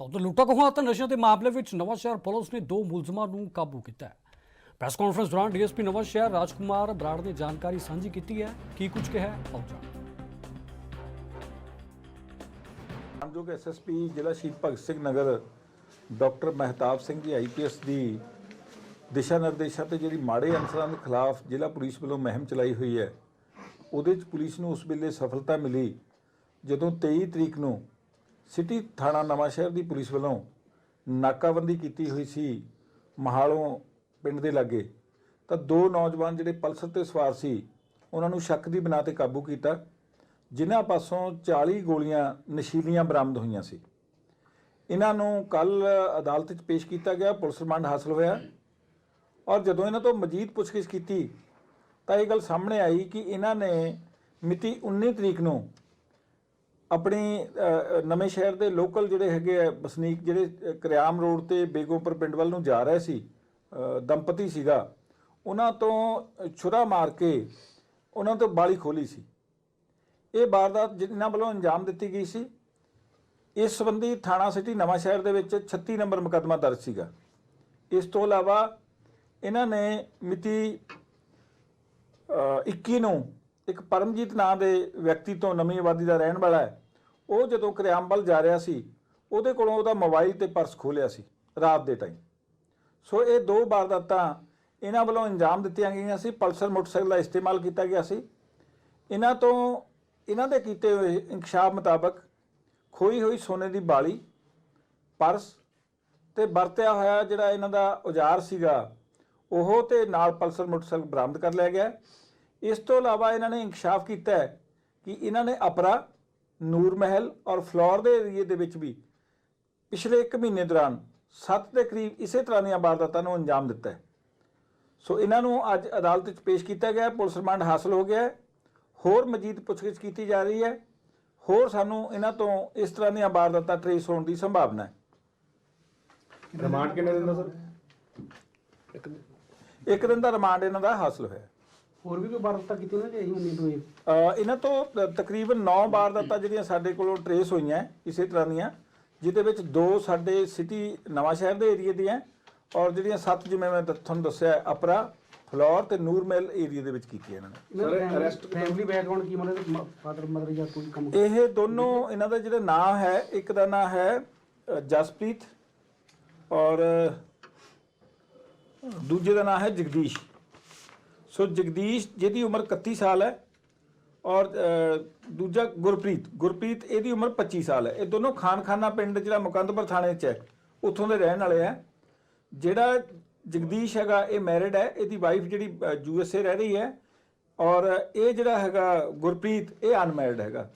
ਤਾਂ ਉਧਰ ਲੁੱਟਾ ਖੋਹਾਂ ਅਤੇ ਨਸ਼ਿਆਂ ਦੇ ਮਾਮਲੇ ਵਿੱਚ ਨਵਾਂਸ਼ਹਿਰ ਪੁਲਿਸ ਨੇ ਦੋ ਮੁਲਜ਼ਮਾਂ ਨੂੰ ਕਾਬੂ ਕੀਤਾ ਹੈ। ਪ੍ਰੈਸ ਕਾਨਫਰੰਸ ਦੌਰਾਨ ਡੀਐਸਪੀ ਨਵਾਂਸ਼ਹਿਰ ਰਾਜਕੁਮਾਰ ਬਰਾੜ ਨੇ ਜਾਣਕਾਰੀ ਸਾਂਝੀ ਕੀਤੀ ਹੈ। ਕੀ ਕੁਝ ਕਿਹਾ ਹੈ? ਆਓ ਜਾਣੋ ਮਾਨਯੋਗ ਐਸਐਸਪੀ ਜ਼ਿਲ੍ਹਾ ਸ਼ਹੀਦ ਭਗਤ ਸਿੰਘ ਨਗਰ ਡਾਕਟਰ ਮਹਿਤਾਬ ਸਿੰਘ ਜੀ ਆਈਪੀਐਸ ਦੀ ਦਿਸ਼ਾ ਨਿਰਦੇਸ਼ਾਂ ਤੇ ਜਿਹੜੀ ਮਾੜੇ ਅਨਸਰਾਂ ਦੇ ਖਿਲਾਫ ਜ਼ਿਲ੍ਹਾ ਪੁਲਿਸ ਵੱਲੋਂ ਮੁਹਿੰਮ ਚਲਾਈ ਹੋਈ ਹੈ, ਉਹਦੇ 'ਚ ਪੁਲਿਸ ਨੂੰ ਉਸ ਵੇਲੇ ਸਫਲਤਾ ਮਿਲੀ ਜਦੋਂ 23 ਤਰੀਕ ਨੂੰ ਸਿਟੀ ਥਾਣਾ ਨਵਾਂਸ਼ਹਿਰ ਦੀ ਪੁਲਿਸ ਵੱਲੋਂ ਨਾਕਾਬੰਦੀ ਕੀਤੀ ਹੋਈ ਸੀ ਮਹਾਲੋਂ ਪਿੰਡ ਦੇ ਲਾਗੇ। ਤਾਂ ਦੋ ਨੌਜਵਾਨ ਜਿਹੜੇ ਪਲਸਰ ਤੇ ਸਵਾਰ ਸੀ, ਉਹਨਾਂ ਨੂੰ ਸ਼ੱਕ ਦੀ ਬਣਾ ਤੇ ਕਾਬੂ ਕੀਤਾ, ਜਿਨ੍ਹਾਂ ਪਾਸੋਂ 40 ਗੋਲੀਆਂ ਨਸ਼ੀਲੀਆਂ ਬਰਾਮਦ ਹੋਈਆਂ ਸੀ। ਇਹਨਾਂ ਨੂੰ ਕੱਲ ਅਦਾਲਤ 'ਚ ਪੇਸ਼ ਕੀਤਾ ਗਿਆ, ਪੁਲਿਸ ਰਿਮਾਂਡ ਹਾਸਲ ਹੋਇਆ। ਔਰ ਜਦੋਂ ਇਹਨਾਂ ਤੋਂ ਮਜ਼ੀਦ ਪੁੱਛਗਿੱਛ ਕੀਤੀ, ਤਾਂ ਇਹ ਗੱਲ ਸਾਹਮਣੇ ਆਈ ਕਿ ਇਹਨਾਂ ਨੇ ਮਿਤੀ 19 ਤਰੀਕ ਨੂੰ ਆਪਣੀ ਨਵੇਂ ਸ਼ਹਿਰ ਦੇ ਲੋਕਲ ਜਿਹੜੇ ਹੈਗੇ ਆ ਵਸਨੀਕ ਜਿਹੜੇ ਕਰਿਆਮ ਰੋਡ ਤੇ ਬੇਗੋਪੁਰ ਪਿੰਡ ਵੱਲ ਨੂੰ ਜਾ ਰਹੇ ਸੀ ਦੰਪਤੀ ਸੀਗਾ ਉਹਨਾਂ ਤੋਂ ਛੁਰਾ ਮਾਰ ਕੇ ਉਹਨਾਂ ਤੋਂ ਬਾਲੀ ਖੋਲੀ ਸੀ। ਇਹ ਵਾਰਦਾਤ ਜਿਨ੍ਹਾਂ ਵੱਲੋਂ ਅੰਜਾਮ ਦਿੱਤੀ ਗਈ ਸੀ ਇਸ ਸੰਬੰਧੀ ਥਾਣਾ ਸਿਟੀ ਨਵਾਂ ਸ਼ਹਿਰ ਦੇ ਵਿੱਚ 36 ਨੰਬਰ ਮੁਕੱਦਮਾ ਦਰਜ ਸੀਗਾ। ਇਸ ਤੋਂ ਇਲਾਵਾ ਇਹਨਾਂ ਨੇ ਮਿਤੀ ਅ, 21 ਨੂੰ ਇੱਕ ਪਰਮਜੀਤ ਨਾਂ ਦੇ ਵਿਅਕਤੀ ਤੋਂ ਨਵੀਂ ਆਬਾਦੀ ਦਾ ਰਹਿਣ ਵਾਲਾ ਹੈ ਉਹ ਜਦੋਂ ਕਰਿਆਮ ਜਾ ਰਿਹਾ ਸੀ, ਉਹਦੇ ਕੋਲੋਂ ਉਹਦਾ ਮੋਬਾਈਲ ਤੇ ਪਰਸ ਖੋਲਿਆ ਸੀ, ਰਾਤ ਦੇ ਟਾਈਮ ਸੋ ਇਹ ਦੋ ਵਾਰਦਾਤਾਂ ਇਹਨਾਂ ਵੱਲੋਂ ਅੰਜਾਮ ਦਿੱਤੀਆਂ ਗਈਆਂ ਸੀ, ਪਲਸਰ ਮੋਟਰਸਾਈਕਲ ਦਾ ਇਸਤੇਮਾਲ ਕੀਤਾ ਗਿਆ ਸੀ। ਇਹਨਾਂ ਤੋਂ, ਇਹਨਾਂ ਦੇ ਕੀਤੇ ਹੋਏ ਇਨਕਸ਼ਾਫ ਮੁਤਾਬਕ ਖੋਈ ਹੋਈ ਸੋਨੇ ਦੀ ਬਾਲੀ, ਪਰਸ ਤੇ ਵਰਤਿਆ ਹੋਇਆ ਜਿਹੜਾ ਇਹਨਾਂ ਦਾ ਔਜ਼ਾਰ ਸੀਗਾ, ਉਹ ਤੇ ਨਾਲ ਪਲਸਰ ਮੋਟਰਸਾਈਕਲ ਬਰਾਮਦ ਕਰ ਲਿਆ ਗਿਆ। ਇਸ ਤੋਂ ਇਲਾਵਾ ਇਹਨਾਂ ਨੇ ਇਨਕਸ਼ਾਫ ਕੀਤਾ ਕਿ ਇਹਨਾਂ ਨੇ ਅਪਰਾ ਨੂਰ ਮਹਿਲ ਔਰ ਫਲੋਰ ਦੇ ਏਰੀਏ ਦੇ ਵਿੱਚ ਵੀ ਪਿਛਲੇ 1 ਮਹੀਨੇ ਦੌਰਾਨ 7 ਦੇ ਕਰੀਬ ਇਸੇ ਤਰ੍ਹਾਂ ਦੀਆਂ ਵਾਰਦਾਤਾਂ ਨੂੰ ਅੰਜਾਮ ਦਿੱਤਾ ਹੈ। ਸੋ ਇਹਨਾਂ ਨੂੰ ਅੱਜ ਅਦਾਲਤ ਵਿੱਚ ਪੇਸ਼ ਕੀਤਾ ਗਿਆ ਪੁਲਿਸ ਰਿਮਾਂਡ ਹਾਸਲ ਹੋ ਗਿਆ ਹੈ। ਹੋਰ ਮਜ਼ੀਦ ਪੁੱਛਗਿੱਛ ਕੀਤੀ ਜਾ ਰਹੀ ਹੈ। ਹੋਰ ਸਾਨੂੰ ਇਹਨਾਂ ਤੋਂ ਇਸ ਤਰ੍ਹਾਂ ਦੀਆਂ ਵਾਰਦਾਤਾਂ ਟਰੇਸ ਹੋਣ ਦੀ ਸੰਭਾਵਨਾ ਹੈ। ਰਿਮਾਂਡ ਕਿੰਨੇ ਦਿਨ ਦਾ ਸਰ? ਇੱਕ ਦਿਨ ਦਾ ਰਿਮਾਂਡ ਇਹਨਾਂ ਦਾ ਹਾਸਲ ਹੋਇਆ ਹੋਰ ਵੀ ਕੋਈ ਵਾਰਦਾਤਾਂ ਕੀਤੀ ਨਾ? ਇਹੀ ਤੋਂ ਅ, ਇਹਨਾਂ ਤੋਂ ਤਕਰੀਬਨ 9 ਵਾਰਦਾਤਾਂ ਜਿਹੜੀਆਂ ਸਾਡੇ ਕੋਲੋਂ ਟਰੇਸ ਹੋਈਆਂ ਹੈ, ਇਸੇ ਤਰ੍ਹਾਂ ਦੀਆਂ ਜਿਹਦੇ ਵਿੱਚ ਦੋ ਸਾਡੇ ਸਿਟੀ ਨਵਾਂ ਸ਼ਹਿਰ ਦੇ ਏਰੀਏ ਦੀਆਂ ਔਰ ਜਿਹੜੀਆਂ ਸੱਤ ਜਿਵੇਂ ਮੈਂ ਦ- ਤੁਹਾਨੂੰ ਦੱਸਿਆ ਹੈ, ਅਪਰਾ ਫਲੋਰ ਤੇ ਨੂਰਮਹਿਲ ਏਰੀਏ ਦੇ ਵਿੱਚ ਕੀਤੀਆਂ ਇਹਨਾਂ ਨੇ। Sir, arrest ਫੈਮਿਲੀ ਬੈਕਗ੍ਰਾਉਂਡ ਕੀ ਮਤਲਬ ਫਾਦਰ ਮਦਰ ਜਾਂ ਕੋਈ ਕੰਮ ਇਹ ਦੋਨੋਂ ਇਹਨਾਂ ਦਾ ਜਿਹੜਾ ਨਾਮ ਹੈ ਇੱਕ ਦਾ ਨਾਮ ਹੈ ਅ, ਜਸਪ੍ਰੀਤ ਔਰ ਅ, ਦੂਜੇ ਦਾ ਨਾਮ ਹੈ ਜਗਦੀਸ਼। ਸੋ ਜਗਦੀਸ਼, ਜਿਹਦੀ ਉਮਰ 31 ਸਾਲ ਹੈ ਔਰ ਦੂਜਾ ਗੁਰਪ੍ਰੀਤ ਗੁਰਪ੍ਰੀਤ ਇਹਦੀ ਉਮਰ 25 ਸਾਲ ਹੈ। ਇਹ ਦੋਨੋਂ ਖਾਨਖਾਨਾ ਪਿੰਡ ਜਿਹੜਾ ਮੁਕੰਦਪੁਰ ਥਾਣੇ 'ਚ ਹੈ, ਉੱਥੋਂ ਦੇ ਰਹਿਣ ਵਾਲੇ ਹੈ। ਜਿਹੜਾ ਜਗਦੀਸ਼ ਹੈਗਾ, ਇਹ ਮੈਰਿਡ ਹੈ, ਇਹਦੀ ਵਾਈਫ ਜਿਹੜੀ ਯੂ ਐਸ ਏ ਰਹਿ ਰਹੀ ਹੈ ਔਰ ਇਹ ਜਿਹੜਾ ਹੈਗਾ ਗੁਰਪ੍ਰੀਤ, ਇਹ ਅਨਮੈਰਿਡ ਹੈਗਾ।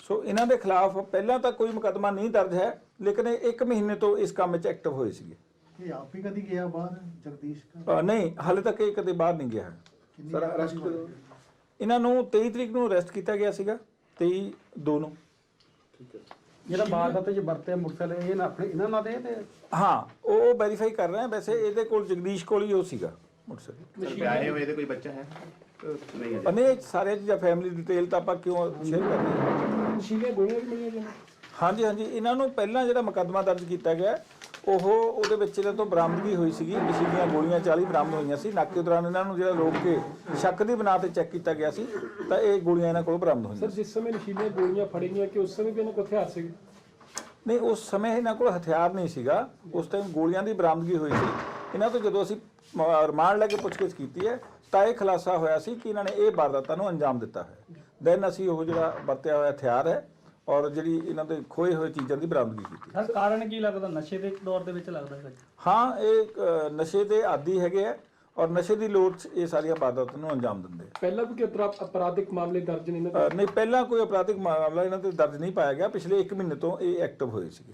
ਸੋ ਇਹਨਾਂ ਦੇ ਖਿਲਾਫ ਪਹਿਲਾਂ ਤਾਂ ਕੋਈ ਮੁਕੱਦਮਾ ਨਹੀਂ ਦਰਜ ਹੈ, ਲੇਕਿਨ ਇਹ 1 ਮਹੀਨੇ ਤੋਂ ਇਸ ਕੰਮ 'ਚ ਐਕਟਿਵ ਹੋਏ ਸੀਗੇ। ਇਹ ਆਪ ਹੀ ਕਦੀ ਗਿਆ ਬਾਹਰ ਜਗਦੀਸ਼ ਕਾ ਅ, ਨਹੀਂ ਹਾਲੇ ਤੱਕ ਇਹ ਕਦੇ ਬਾਹਰ ਨਹੀਂ ਗਿਆ ਹੈ। ਕਿੰਨੀ ਸਰ ਅਰੈਸਟ ਇਹਨਾਂ ਨੂੰ 23 ਤਰੀਕ ਨੂੰ ਅਰੈਸਟ ਕੀਤਾ ਗਿਆ ਸੀਗਾ 23 ਦੋ ਨੂੰ। ਠੀਕ ਹੈ। ਜਿਹੜਾ ਵਾਰਦਾਤ ਚ ਵਰਤਿਆ ਮੋਟਰਸਾਈਕਲ ਇਹ ਨਾ ਆਪਣੇ ਇਹਨਾਂ ਨਾਲ ਦੇ ਤੇ? ਹਾਂ ਉਹ ਵੈਰੀਫਾਈ ਕਰ ਰਹੇ ਆ। ਵੈਸੇ ਇਹਦੇ ਕੋਲ ਜਗਦੀਸ਼ ਕੋਲ ਹੀ ਉਹ ਸੀਗਾ ਮੋਟਰਸਾਈਕਲ। ਸਰ ਵਿਆਹੇ ਹੋਏ ਦੇ ਕੋਈ ਬੱਚਾ ਹੈ? ਅਹ ਨਹੀਂ ਹੈ ਅਨੇ ਸਾਰੇ ਚੀਜ਼ਾਂ ਫੈਮਿਲੀ ਡਿਟੇਲ ਤਾਂ ਆਪਾਂ ਕਿਉਂ ਸ਼ੇਅਰ ਕਰਦੇ ਹਾਂ ਨਸ਼ੀਲੇ ਗੋਲੀਆਂ ਵੀ ਮਿਲੀਆਂ ਜੀ ਹਾਂਜੀ ਹਾਂਜੀ। ਇਹਨਾਂ ਨੂੰ ਪਹਿਲਾਂ ਜਿਹੜਾ ਮੁਕੱਦਮਾ ਦਰਜ ਕੀਤਾ ਗਿਆ ਉਹ ਉਹਦੇ ਵਿੱਚ ਇਹਨਾਂ ਤੋਂ ਬਰਾਮਦਗੀ ਹੋਈ ਸੀਗੀ। ਨਸ਼ੀਲੀਆਂ ਗੋਲੀਆਂ 40 ਬਰਾਮਦ ਹੋਈਆਂ ਸੀ। ਨਾਕੇ ਦੌਰਾਨ ਇਹਨਾਂ ਨੂੰ ਜਿਹੜਾ ਰੋਕ ਕੇ ਸ਼ੱਕ ਦੀ ਬਣਾ ਤੇ ਚੈੱਕ ਕੀਤਾ ਗਿਆ ਸੀ ਤਾਂ ਇਹ ਗੋਲੀਆਂ ਇਹਨਾਂ ਕੋਲ ਬਰਾਮਦ ਹੋਈਆਂ। ਸਰ ਜਿਸ ਸਮੇਂ ਨਸ਼ੀਲੀਆਂ ਗੋਲੀਆਂ ਫੜੀਆਂ ਕਿ ਉਸ ਸਮੇਂ ਵੀ ਇਹਨਾਂ ਕੋਲ ਹਥਿਆਰ ਸੀਗੇ? ਨਹੀਂ ਉਸ ਸਮੇਂ ਇਹਨਾਂ ਕੋਲ ਹਥਿਆਰ ਨਹੀਂ ਸੀਗਾ। ਉਸ ਟਾਈਮ ਗੋਲੀਆਂ ਦੀ ਬਰਾਮਦਗੀ ਹੋਈ ਸੀ। ਇਹਨਾਂ ਤੋਂ ਜਦੋਂ ਅਸੀਂ ਰਿਮਾਂਡ ਲੈ ਕੇ ਪੁੱਛਗਿੱਛ ਕੀਤੀ ਹੈ ਤਾਂ ਇਹ ਖੁਲਾਸਾ ਹੋਇਆ ਸੀ ਕਿ ਇਹਨਾਂ ਨੇ ਇਹ ਵਾਰਦਾਤਾਂ ਨੂੰ ਅੰਜਾਮ ਦਿੱਤਾ ਹੈ। ਦੈਨ ਅਸੀਂ ਉਹ ਜਿਹੜਾ ਵਰਤਿਆ ਹੋਇਆ ਹਥਿਆਰ ਹੈ ਔਰ ਜਿਹੜੀ ਇਹਨਾਂ ਦੇ ਖੋਏ ਹੋਏ ਚੀਜ਼ਾਂ ਦੀ ਬਰਾਮਦਗੀ ਕੀਤੀ। ਸਰ ਕਾਰਨ ਕੀ ਲੱਗਦਾ? ਨਸ਼ੇ ਦੇ ਦੌਰ ਦੇ ਵਿੱਚ ਲੱਗਦਾ ਹੈ ਹਾਂ ਇਹ ਅ, ਨਸ਼ੇ ਦੇ ਆਦੀ ਹੈਗੇ ਆ ਔਰ ਨਸ਼ੇ ਦੀ ਲੋੜ 'ਚ ਇਹ ਸਾਰੀਆਂ ਵਾਰਦਾਤਾਂ ਨੂੰ ਅੰਜਾਮ ਦਿੰਦੇ ਆ। ਪਹਿਲਾਂ ਵੀ ਅਪਰਾ- ਅਪਰਾਧਿਕ ਮਾਮਲੇ ਦਰਜ ਨਹੀਂ ਨਾ ਅ, ਨਹੀਂ ਪਹਿਲਾਂ ਕੋਈ ਅਪਰਾਧਿਕ ਮਾਮਲਾ ਇਹਨਾਂ ਤੇ ਦਰਜ ਨਹੀਂ ਪਾਇਆ ਗਿਆ। ਪਿਛਲੇ 1 ਮਹੀਨੇ ਤੋਂ ਇਹ ਐਕਟਿਵ ਹੋਏ ਸੀਗੇ।